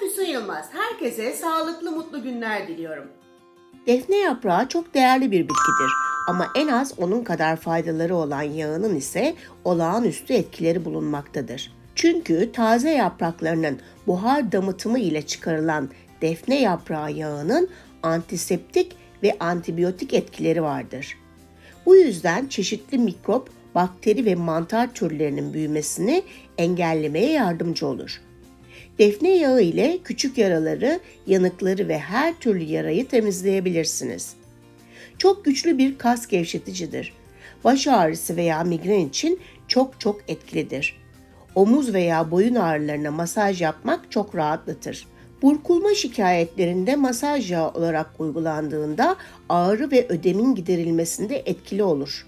Füsun Yılmaz. Herkese sağlıklı mutlu günler diliyorum. Defne yaprağı çok değerli bir bitkidir ama en az onun kadar faydaları olan yağının ise olağanüstü etkileri bulunmaktadır. Çünkü taze yapraklarının buhar damıtımı ile çıkarılan defne yaprağı yağının antiseptik ve antibiyotik etkileri vardır. Bu yüzden çeşitli mikrop, bakteri ve mantar türlerinin büyümesini engellemeye yardımcı olur. Defne yağı ile küçük yaraları, yanıkları ve her türlü yarayı temizleyebilirsiniz. Çok güçlü bir kas gevşeticidir. Baş ağrısı veya migren için çok çok etkilidir. Omuz veya boyun ağrılarına masaj yapmak çok rahatlatır. Burkulma şikayetlerinde masaj yağı olarak uygulandığında ağrı ve ödemin giderilmesinde etkili olur.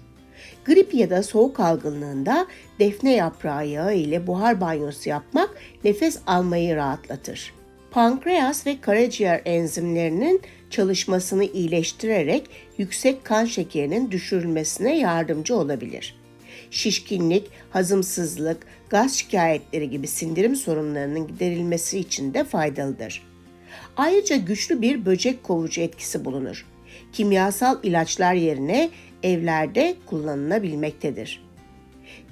Grip ya da soğuk algınlığında defne yaprağı yağı ile buhar banyosu yapmak nefes almayı rahatlatır. Pankreas ve karaciğer enzimlerinin çalışmasını iyileştirerek yüksek kan şekerinin düşürülmesine yardımcı olabilir. Şişkinlik, hazımsızlık, gaz şikayetleri gibi sindirim sorunlarının giderilmesi için de faydalıdır. Ayrıca güçlü bir böcek kovucu etkisi bulunur. Kimyasal ilaçlar yerine evlerde kullanılabilmektedir.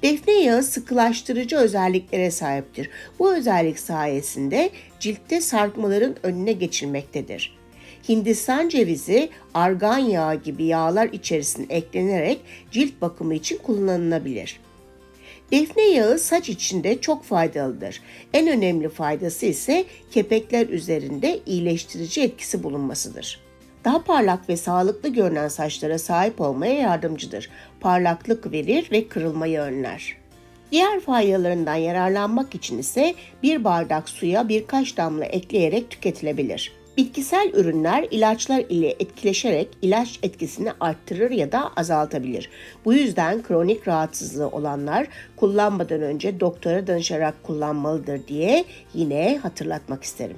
Defne yağı sıkılaştırıcı özelliklere sahiptir. Bu özellik sayesinde ciltte sarkmaların önüne geçilmektedir. Hindistan cevizi, argan yağı gibi yağlar içerisine eklenerek cilt bakımı için kullanılabilir. Defne yağı saç içinde çok faydalıdır. En önemli faydası ise kepekler üzerinde iyileştirici etkisi bulunmasıdır. Daha parlak ve sağlıklı görünen saçlara sahip olmaya yardımcıdır. Parlaklık verir ve kırılmayı önler. Diğer faydalarından yararlanmak için ise bir bardak suya birkaç damla ekleyerek tüketilebilir. Bitkisel ürünler ilaçlar ile etkileşerek ilaç etkisini arttırır ya da azaltabilir. Bu yüzden kronik rahatsızlığı olanlar kullanmadan önce doktora danışarak kullanmalıdır diye yine hatırlatmak isterim.